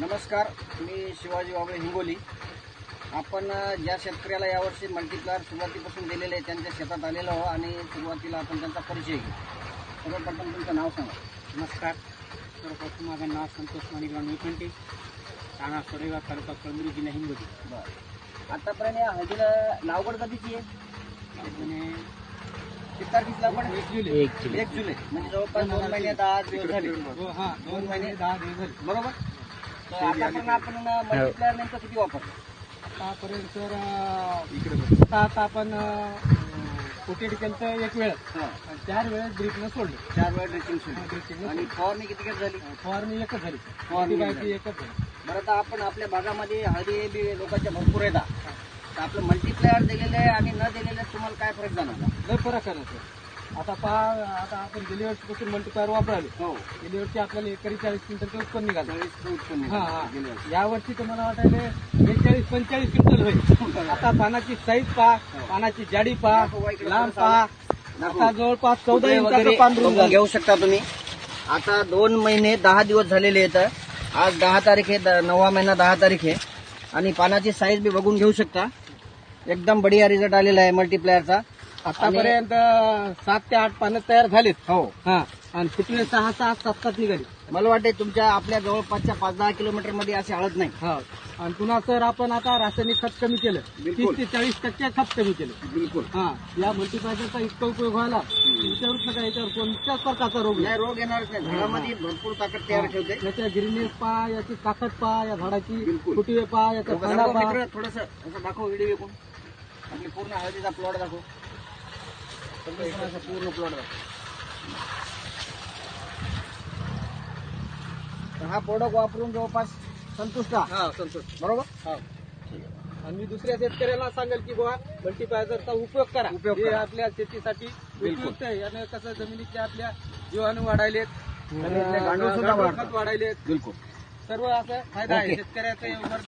नमस्कार मी शिवाजी बाबळे हिंगोली. आपण ज्या शेतकऱ्याला यावर्षी मल्टीप्लायर सुरुवातीपासून दिलेले आहे त्यांच्या शेतात आलेलो आहो आणि सुरुवातीला आपण त्यांचा परिचय घेऊ. सर्वप्रथम तुमचं नाव सांगा. नमस्कार. सर्वप्रथम माझं नाव संतोष माणिकराव निळकंठे राणा सोडेगाव तालुका कळमुरी जिल्हा हिंगोली. बरं. आतापर्यंत या हळदीला लागवड कधीची आहे? आणि किती तारखेची लागवड आहे? एक जुलै. एक जुलै. म्हणजे जवळपास दोन महिने दहा दिवस झाले. हो हा दोन महिने दहा दिवस झाले. बरोबर? आतापर्यंत आपण मल्टीप्लायर नेमकं किती वापरतो आतापर्यंत अं, आता आता आपण कोटेड केलं एक वेळ. चार वेळेस ड्रीपनं सोडलं. चार वेळ ड्रेसिंग सुरू ड्रिपिंग आणि फवारणी किती किती झाली? फवारणी एकच झाली. फवारणी फवारणी. एकच झाली. बरं आता आपण आपल्या भागामध्ये हळदी बी लोकांच्या भरपूर येतात. तर आपलं मल्टीप्लायर दिलेलं आहे आणि न दिलेलं आहे, तुम्हाला काय फरक जाणवला? लय फरक सर. आता पहा आता आपण गेल्या वर्षीपासून मल्टीप्लायर वापराले हो. गेल्या वर्षी आपल्याला एकरी चाळीस क्विंटलचं उत्पन्न निघालं. उत्पन्न हा हा. या वर्षी तर मला वाटायले बेचाळीस पंचेचाळीस क्विंटल होईल. आता पानाची साईज पहा पानाची जाडी पहा लांब पहा. आता जवळपास चौदा इंचाचं झालं. घेऊ शकता तुम्ही. आता दोन महिने दहा दिवस झालेले आहेत. आज दहा तारीख आहे नववा महिना दहा तारीख आहे. आणि पानाची साईज बी बघून घेऊ शकता. एकदम बढिया रिझल्ट आलेला आहे मल्टीप्लायरचा आतापर्यंत सात ते आठ पानं तयार झालेत. हो. हा. आणि फुटवे सहा सहा सात सात निघाले. मला वाटते तुमच्या आपल्या जवळपासच्या पाच दहा किलोमीटरमध्ये अशी हळद नाही. हा. आणि पुन्हा सर आपण आता रासायनिक खत कमी केलं. तीस ते चाळीस टक्के खत कमी केलं. बिलकुल. हा. या मल्टीप्लायरचा इतका उपयोग व्हायला विचारूच नका याच्यावर कोणत्याच प्रकारचा रोग नाही रोग येणारच नाही. झाडामध्ये भरपूर ताकद तयार ठेवते. याच्या ग्रीनेस पहा याची ताकद पहा या झाडाची. फुटवे पहा याचा थोडंसं असं दाखव व्हिडिओ पूर्ण हळदीचा प्लॉट दाखव. पूर्ण प्लॉट हा प्रोडक्ट वापरून जवळपास संतुष्ट. हा संतोष बरोबर हा आणि मी दुसऱ्या शेतकऱ्याला सांगेल की बुवा मल्टीप्लायझरचा उपयोग करा उपयोग हे. आपल्या शेतीसाठी. उपयुक्त आहे याने कसं जमिनीतले आपल्या जीवाणू वाढायलेत गांडूळ सुद्धा. वाढायलेत बिलकुल सर्व असं फायदा आहे. शेतकऱ्याचं